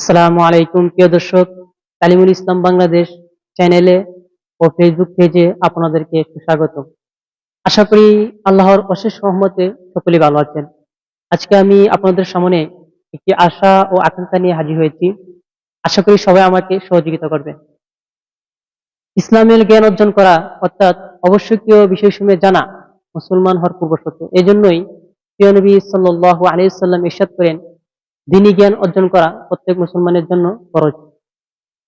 আসসালামু আলাইকুম, প্রিয় দর্শক। তালিমুল ইসলাম বাংলাদেশ চ্যানেলে ও ফেসবুক পেজে আপনাদেরকে একটু স্বাগত আশা করি আল্লাহর অশেষ রহমতে সকলে ভালো আছেন। আজকে আমি আপনাদের সামনে একটি আশা ও আকাঙ্ক্ষা নিয়ে হাজির হয়েছি। আশা করি সবাই আমাকে সহযোগিতা করবে ইসলামের জ্ঞান অর্জন করা অর্থাৎ আবশ্যকীয় বিষয়সমূহ জানা মুসলমান হওয়ার পূর্বশর্ত এই জন্যই প্রিয় নবী সাল্লাহ আলাইসাল্লাম ইরশাদ করেন দিনী জ্ঞান অর্জন করা প্রত্যেক মুসলমানের জন্য ফরজ।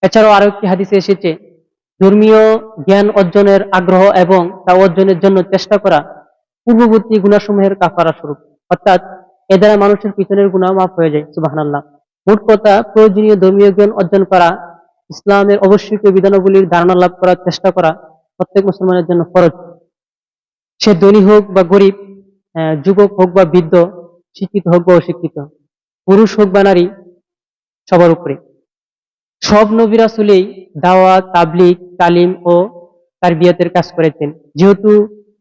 এছাড়াও আরও একটি হাদিসে এসেছে, ধর্মীয় জ্ঞান অর্জনের আগ্রহ এবং তা অর্জনের জন্য চেষ্টা করা পূর্ববর্তী গুণাসমূহের কাফারা স্বরূপ। অর্থাৎ এ দ্বারা মানুষের পিছনের গুণা মাফ হয়ে যায় সুবাহ মোট কথা, প্রয়োজনীয় ধর্মীয় জ্ঞান অর্জন করা, ইসলামের অবশ্যকীয় বিধানাবলীর ধারণা লাভ করার চেষ্টা করা প্রত্যেক মুসলমানের জন্য ফরজ। সে ধনী হোক বা গরিব যুবক হোক বা বৃদ্ধ, শিক্ষিত হোক বা অশিক্ষিত। পুরুষ হোক বা নারী, সবার উপরে। সব নবীরা চলেই দাওয়া তাবলিগ, তালিম ও তারবিয়াতের কাজ করেছেন। যেহেতু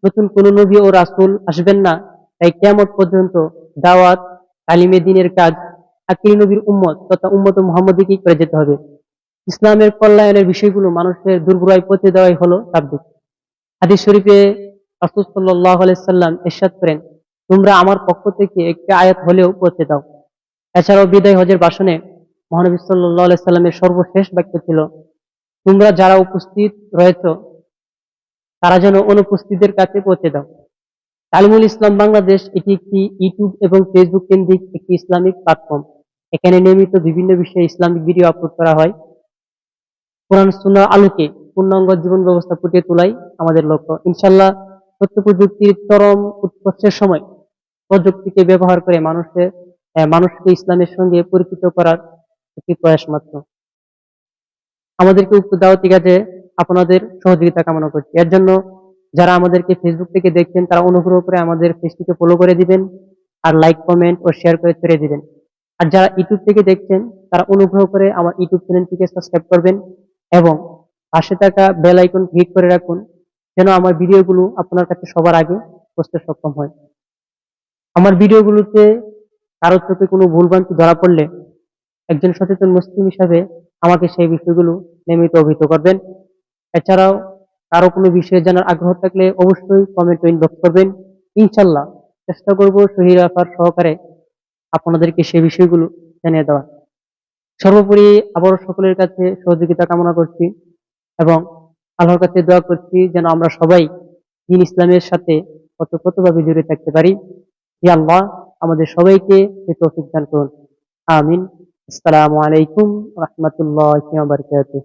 নতুন কোন নবী ও রাসুল আসবেন না, তাই কেমন পর্যন্ত দাওয়াত, তালিমে দিনের কাজ, আকিল নবীর উম্মত তথা উম্মত মোহাম্মদীকেই করে যেতে হবে। ইসলামের কল্যাণের বিষয়গুলো মানুষের দুর্বরায় পৌঁছে দেওয়াই হলো তাবলিগ। হাদিস শরীফে রাসূল আলাইহি সাল্লাম ইরশাদ করেন, তোমরা আমার পক্ষ থেকে একটি আয়াত হলেও পৌঁছে দাও। এছাড়াও বিদায় হজের ভাষণে মহানবী সাল্লাহ সাল্লামের সর্বশেষ বাক্য ছিল, তোমরা যারা উপস্থিত রয়েছ, তারা যেন অনুপস্থিতদের কাছে পৌঁছে দাও। তালিমুল ইসলাম বাংলাদেশ এটি একটি ইউটিউব এবং ফেসবুক কেন্দ্রিক একটি ইসলামিক প্ল্যাটফর্ম। এখানে নিয়মিত বিভিন্ন বিষয়ে ইসলামিক ভিডিও আপলোড করা হয়। কোরআন, সুন্নাহ, আলোকে পূর্ণাঙ্গ জীবন ব্যবস্থা ফুটিয়ে তোলাই আমাদের লক্ষ্য। ইনশাল্লাহ তথ্য প্রযুক্তির চরম উৎকর্ষের সময় প্রযুক্তিকে ব্যবহার করে মানুষের মানুষকে ইসলামের সঙ্গে পরিচিত করার একটি প্রয়াস মাত্র। আমাদেরকে উক্ত দাওয়াতি কাজে আপনাদের সহযোগিতা কামনা করছি। এর জন্য যারা আমাদেরকে ফেসবুক থেকে দেখছেন, তারা অনুগ্রহ করে আমাদের পেজটিকে ফলো করে দিবেন আর লাইক কমেন্ট ও শেয়ার করে ছেড়ে দিবেন। আর যারা ইউটিউব থেকে দেখছেন, তারা অনুগ্রহ করে আমার ইউটিউব চ্যানেলটিকে সাবস্ক্রাইব করবেন এবং পাশে থাকা বেল আইকন ক্লিক করে রাখুন, যেন আমার ভিডিওগুলো আপনার কাছে সবার আগে পৌঁছতে সক্ষম হয়। আমার ভিডিওগুলোতে কারও চোখে কোনো ভুলভ্রান্তি ধরা পড়লে একজন সচেতন মুসলিম হিসাবে আমাকে সেই বিষয়গুলো নিয়মিত অভিহিত করবেন। এছাড়াও কারও কোনো বিষয়ে জানার আগ্রহ থাকলে অবশ্যই কমেন্ট ইনবক্স করবেন। ইনশাল্লাহ চেষ্টা করব সহি রাখার সহকারে আপনাদেরকে সেই বিষয়গুলো জানিয়ে দেওয়ার। সর্বোপরি আবারও সকলের কাছে সহযোগিতা কামনা করছি এবং আল্লাহর কাছে দোয়া করছি যেন আমরা সবাই দিন ইসলামের সাথে কত কতভাবে জড়িয়ে থাকতে পারি। আল্লাহ আমাদের সবাইকে সে তৌফিক দান করুন। আমিন। আসসালামু আলাইকুম রহমতুল্লাহ বারকাতুহ।